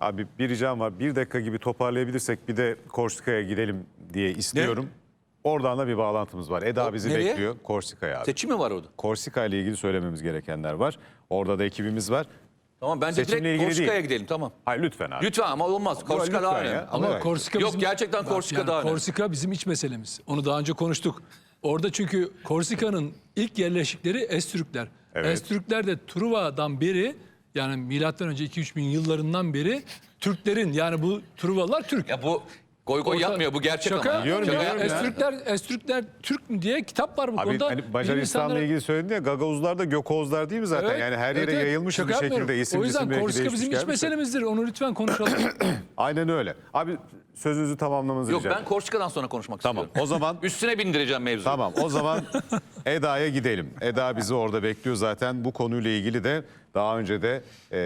Abi bir ricam var. Bir dakika gibi toparlayabilirsek bir de Korsika'ya gidelim diye istiyorum. Oradan da bir bağlantımız var. Eda O- bizi nereye? bekliyor. Korsika'ya abi. Seçim mi var orada? Korsika ile ilgili söylememiz gerekenler var. Orada da ekibimiz var. Tamam bence Seçimle direkt Korsika'ya değil. gidelim tamam. Hayır lütfen abi. Lütfen ama olmaz. Korsika lütfen daha ya. önemli. Ama Ama Korsika Yok, bizim... gerçekten Bak, Korsika daha önemli. Korsika bizim iç meselemiz. Onu daha önce konuştuk. Orada çünkü Korsika'nın ilk yerleşikleri Estürkler. Evet. Estürkler de Truva'dan beri yani milattan önce 2-3 bin yıllarından beri Türklerin yani bu Truvalar Türk. Ya bu goy goy Orta- yapmıyor bu gerçek Şaka ama. Biliyorum, Şaka ya. biliyorum yapmıyor. ya. Estürkler, Estürkler Türk mü diye kitap var bu Abi konuda. hani Bilim Macaristan'la insanları- ilgili söyledin ya Gagavuzlar da Gökozlar değil mi zaten? Evet, yani her yere evet, evet. yayılmış Şaka bir yapmıyorum. şekilde isim O yüzden isim belki Korsika değişmiş bizim iç gelmiş meselemizdir. Onu lütfen konuşalım. Aynen öyle. Abi sözünüzü tamamlamanızı Yok rica ben Korsika'dan sonra konuşmak Tamam istiyorum. o zaman Üstüne bindireceğim mevzuyu. Tamam o zaman Eda'ya gidelim. Eda bizi orada bekliyor zaten. Bu konuyla ilgili de daha önce de e,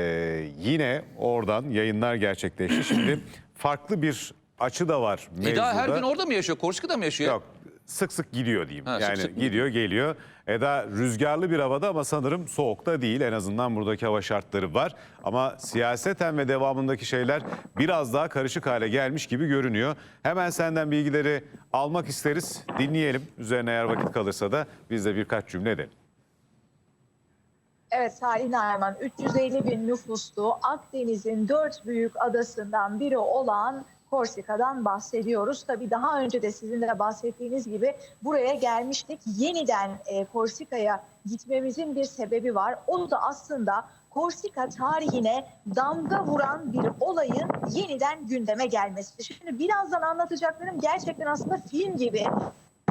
yine oradan yayınlar gerçekleşti. Şimdi farklı bir açı da var mevzuda. Eda her gün orada mı yaşıyor? Korsika'da mı yaşıyor? Yok sık sık gidiyor diyeyim. Ha, sık yani sık mı gidiyor geliyor. Eda rüzgarlı bir havada ama sanırım soğukta değil. En azından buradaki hava şartları var. Ama siyaseten ve devamındaki şeyler biraz daha karışık hale gelmiş gibi görünüyor. Hemen senden bilgileri almak isteriz. Dinleyelim. Üzerine eğer vakit kalırsa da biz de birkaç cümle edelim. Evet Salih Nayman 350 bin nüfuslu Akdeniz'in dört büyük adasından biri olan Korsika'dan bahsediyoruz. Tabii daha önce de sizin de bahsettiğiniz gibi buraya gelmiştik. Yeniden e, Korsika'ya gitmemizin bir sebebi var. O da aslında Korsika tarihine damga vuran bir olayın yeniden gündeme gelmesi. Şimdi birazdan anlatacaklarım gerçekten aslında film gibi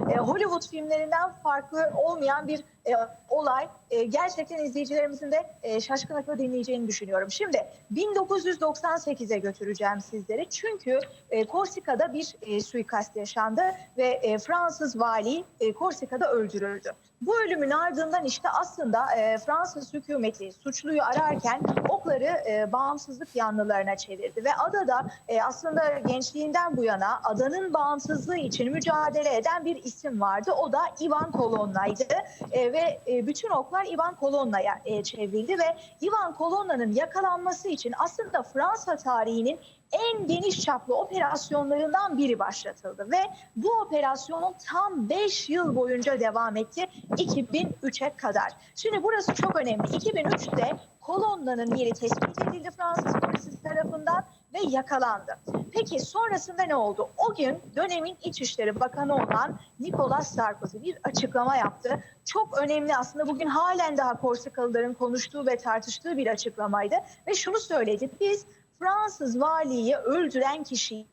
e, Hollywood filmlerinden farklı olmayan bir e, olay. E, gerçekten izleyicilerimizin de e, şaşkınlıkla dinleyeceğini düşünüyorum. Şimdi 1998'e götüreceğim sizleri. Çünkü e, Korsika'da bir e, suikast yaşandı ve e, Fransız vali e, Korsika'da öldürüldü. Bu ölümün ardından işte aslında e, Fransız hükümeti suçluyu ararken okları e, bağımsızlık yanlılarına çevirdi ve adada e, aslında gençliğinden bu yana adanın bağımsızlığı için mücadele eden bir isim vardı. O da Ivan Kolonna'ydı E, ve e, bütün oklar Ivan Kolonna'ya e, çevrildi ve Ivan Kolonna'nın yakalanması için aslında Fransa tarihinin en geniş çaplı operasyonlarından biri başlatıldı ve bu operasyon tam 5 yıl boyunca devam etti 2003'e kadar. Şimdi burası çok önemli. 2003'te Kolonna'nın yeri tespit edildi Fransız polisi tarafından ve yakalandı. Peki sonrasında ne oldu? O gün dönemin İçişleri Bakanı olan Nicolas Sarkozy bir açıklama yaptı. Çok önemli aslında bugün halen daha Korsikalıların konuştuğu ve tartıştığı bir açıklamaydı. Ve şunu söyledi. Biz Fransız valiyi öldüren kişiyi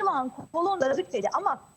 İvan Kolonna'dık dedi ama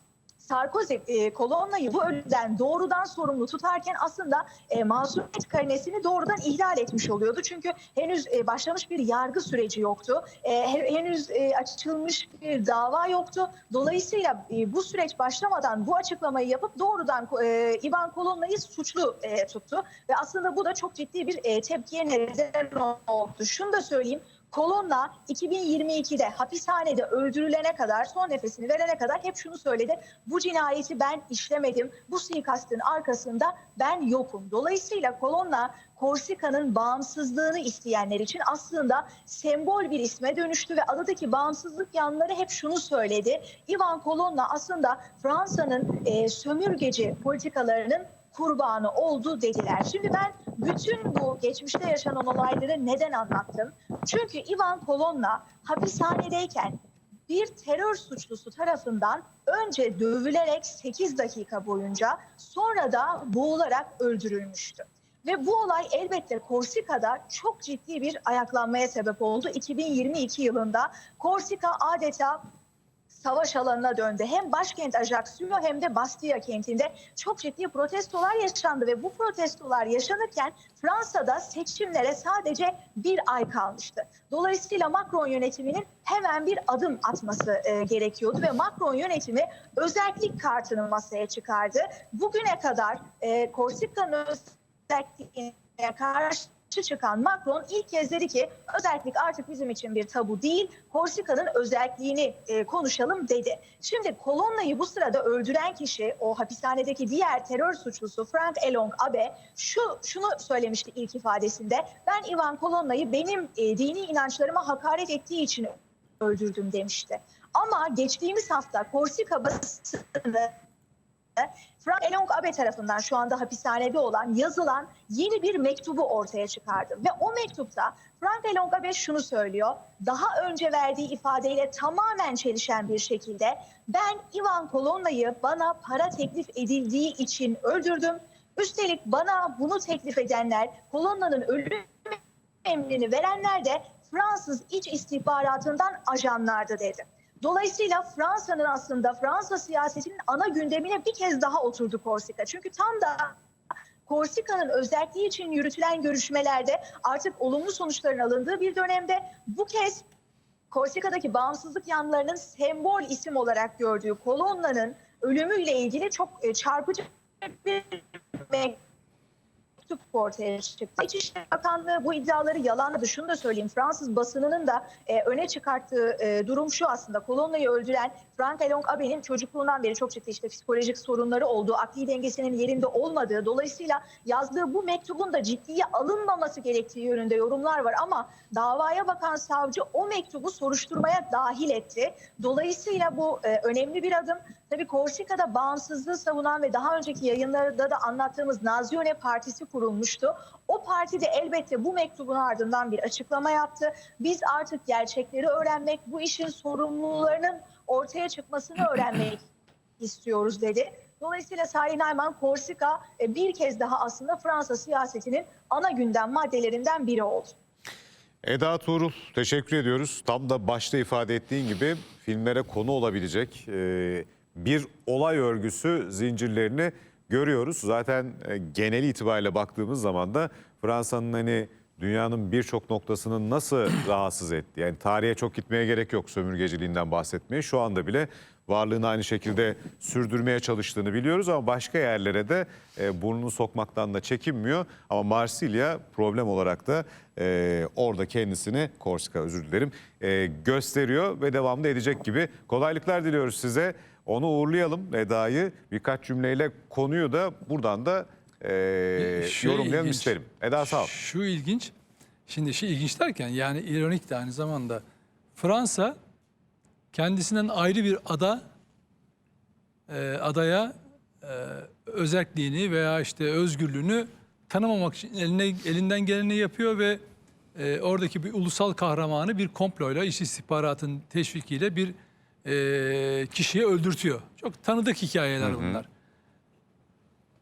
Sarkozy e, Kolonna'yı bu ölümden doğrudan sorumlu tutarken aslında e, masumiyet karinesini doğrudan ihlal etmiş oluyordu. Çünkü henüz e, başlamış bir yargı süreci yoktu. E, he- henüz e, açılmış bir dava yoktu. Dolayısıyla bu süreç başlamadan bu açıklamayı yapıp doğrudan e, Ivan Kolonna'yı suçlu tuttu. Ve aslında bu da çok ciddi bir tepkiye neden oldu. Şunu da söyleyeyim. Kolonna 2022'de hapishanede öldürülene kadar, son nefesini verene kadar hep şunu söyledi. Bu cinayeti ben işlemedim. Bu suikastın arkasında ben yokum. Dolayısıyla Kolonna Korsika'nın bağımsızlığını isteyenler için aslında sembol bir isme dönüştü ve adadaki bağımsızlık yanlıları hep şunu söyledi. Ivan Kolonna aslında Fransa'nın e, sömürgeci politikalarının kurbanı oldu dediler. Şimdi ben bütün bu geçmişte yaşanan olayları neden anlattım? Çünkü Ivan Kolonna hapishanedeyken bir terör suçlusu tarafından önce dövülerek 8 dakika boyunca sonra da boğularak öldürülmüştü. Ve bu olay elbette Korsika'da çok ciddi bir ayaklanmaya sebep oldu. 2022 yılında Korsika adeta savaş alanına döndü. Hem başkent Ajaccio hem de Bastia kentinde çok ciddi protestolar yaşandı ve bu protestolar yaşanırken Fransa'da seçimlere sadece bir ay kalmıştı. Dolayısıyla Macron yönetiminin hemen bir adım atması e, gerekiyordu ve Macron yönetimi özellik kartını masaya çıkardı. Bugüne kadar e, Korsika'nın özelliğine karşı çıkan Macron ilk kez dedi ki özellik artık bizim için bir tabu değil. Korsika'nın özelliğini e, konuşalım dedi. Şimdi Kolonna'yı bu sırada öldüren kişi o hapishanedeki diğer terör suçlusu Frank Elong Abe şu şunu söylemişti ilk ifadesinde. Ben Ivan Kolonna'yı benim e, dini inançlarıma hakaret ettiği için öldürdüm demişti. Ama geçtiğimiz hafta Korsika basını Frank Elong Abe tarafından şu anda hapishanede olan yazılan yeni bir mektubu ortaya çıkardı. Ve o mektupta Frank Elong Abe şunu söylüyor. Daha önce verdiği ifadeyle tamamen çelişen bir şekilde ben Ivan Kolonna'yı bana para teklif edildiği için öldürdüm. Üstelik bana bunu teklif edenler Kolonna'nın ölüm emrini verenler de Fransız iç istihbaratından ajanlardı dedi. Dolayısıyla Fransa'nın aslında Fransa siyasetinin ana gündemine bir kez daha oturdu Korsika. Çünkü tam da Korsika'nın özelliği için yürütülen görüşmelerde artık olumlu sonuçların alındığı bir dönemde bu kez Korsika'daki bağımsızlık yanlarının sembol isim olarak gördüğü Kolonna'nın ölümüyle ilgili çok e, çarpıcı bir mektup ortaya çıktı. İçişleri Bakanlığı bu iddiaları yalanladı. Şunu da söyleyeyim. Fransız basınının da e, öne çıkarttığı e, durum şu aslında. Kolonya'yı öldüren Frank Elong Abe'nin çocukluğundan beri çok ciddi işte psikolojik sorunları olduğu, akli dengesinin yerinde olmadığı, dolayısıyla yazdığı bu mektubun da ciddiye alınmaması gerektiği yönünde yorumlar var ama davaya bakan savcı o mektubu soruşturmaya dahil etti. Dolayısıyla bu e, önemli bir adım. Tabii Korsika'da bağımsızlığı savunan ve daha önceki yayınlarda da anlattığımız Nazione Partisi kurulmuştu. O parti de elbette bu mektubun ardından bir açıklama yaptı. Biz artık gerçekleri öğrenmek, bu işin sorumlularının ortaya çıkmasını öğrenmek istiyoruz dedi. Dolayısıyla Salih Nayman Korsika e, bir kez daha aslında Fransa siyasetinin ana gündem maddelerinden biri oldu. Eda Tuğrul teşekkür ediyoruz. Tam da başta ifade ettiğin gibi filmlere konu olabilecek e, bir olay örgüsü zincirlerini görüyoruz. Zaten e, genel itibariyle baktığımız zaman da Fransa'nın hani dünyanın birçok noktasını nasıl rahatsız etti. Yani tarihe çok gitmeye gerek yok sömürgeciliğinden bahsetmeye. Şu anda bile varlığını aynı şekilde sürdürmeye çalıştığını biliyoruz ama başka yerlere de e, burnunu sokmaktan da çekinmiyor. Ama Marsilya problem olarak da e, orada kendisini Korsika özür dilerim e, gösteriyor ve devamlı edecek gibi. Kolaylıklar diliyoruz size. Onu uğurlayalım Eda'yı birkaç cümleyle konuyu da buradan da e, Şu yorumlayalım ilginç. isterim. Eda sağ ol. Şu ilginç. Şimdi şey ilginç derken yani ironik de aynı zamanda Fransa kendisinden ayrı bir ada e, adaya e, özelliğini veya işte özgürlüğünü tanımamak için eline, elinden geleni yapıyor ve e, oradaki bir ulusal kahramanı bir komployla iş istihbaratın teşvikiyle bir e, kişiye öldürtüyor. Çok tanıdık hikayeler bunlar.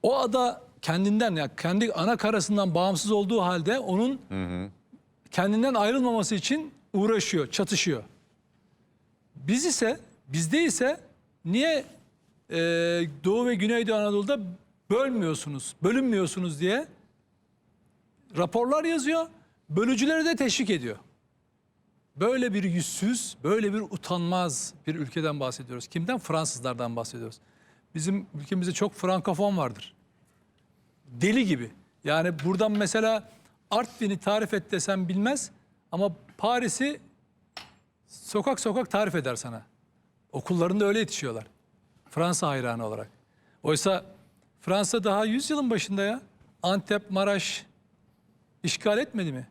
O ada kendinden yani kendi ana karasından bağımsız olduğu halde onun kendinden ayrılmaması için uğraşıyor, çatışıyor. Biz ise, bizde ise niye e, Doğu ve Güneydoğu Anadolu'da bölmüyorsunuz, bölünmüyorsunuz diye raporlar yazıyor, bölücüleri de teşvik ediyor. Böyle bir yüzsüz, böyle bir utanmaz bir ülkeden bahsediyoruz. Kimden? Fransızlardan bahsediyoruz. Bizim ülkemizde çok frankofon vardır. Deli gibi. Yani buradan mesela Artvin'i tarif et desem bilmez ama Paris'i sokak sokak tarif eder sana. Okullarında öyle yetişiyorlar. Fransa hayranı olarak. Oysa Fransa daha 100 yılın başında ya. Antep, Maraş işgal etmedi mi?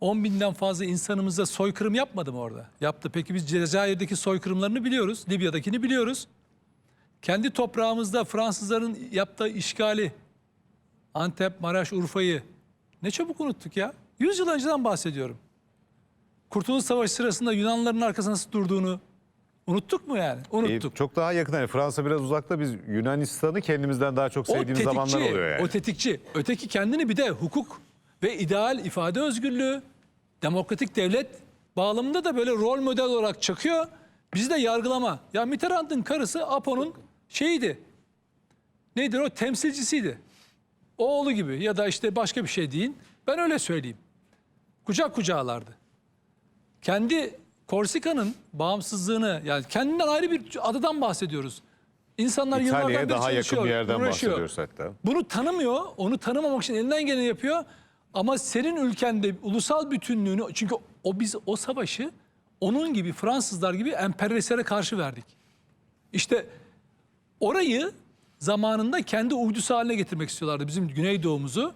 10 binden fazla insanımıza soykırım yapmadı mı orada? Yaptı. Peki biz Cezayir'deki soykırımlarını biliyoruz. Libya'dakini biliyoruz. Kendi toprağımızda Fransızların yaptığı işgali, Antep, Maraş, Urfa'yı ne çabuk unuttuk ya. 100 yıl önceden bahsediyorum. Kurtuluş Savaşı sırasında Yunanlıların arkasında nasıl durduğunu unuttuk mu yani? E, Unuttuk. çok daha yakın. Yani Fransa biraz uzakta. Biz Yunanistan'ı kendimizden daha çok sevdiğimiz zamanlar oluyor yani. O tetikçi. Öteki kendini bir de hukuk ve ideal ifade özgürlüğü, demokratik devlet bağlamında da böyle rol model olarak çakıyor. Bizi de yargılama. Ya Mitterrand'ın karısı Apo'nun şeyiydi. Nedir o? Temsilcisiydi. Oğlu gibi ya da işte başka bir şey deyin. Ben öyle söyleyeyim. Kucak kucağılardı. Kendi Korsika'nın bağımsızlığını yani kendinden ayrı bir adadan bahsediyoruz. İnsanlar yıllardan İtalya'ya beri daha yakın bir yerden uğraşıyor. bahsediyoruz hatta. Bunu tanımıyor. Onu tanımamak için elinden geleni yapıyor. Ama senin ülkende ulusal bütünlüğünü çünkü o biz o savaşı onun gibi Fransızlar gibi emperyalistlere karşı verdik. İşte orayı zamanında kendi uydusu haline getirmek istiyorlardı bizim Güneydoğumuzu.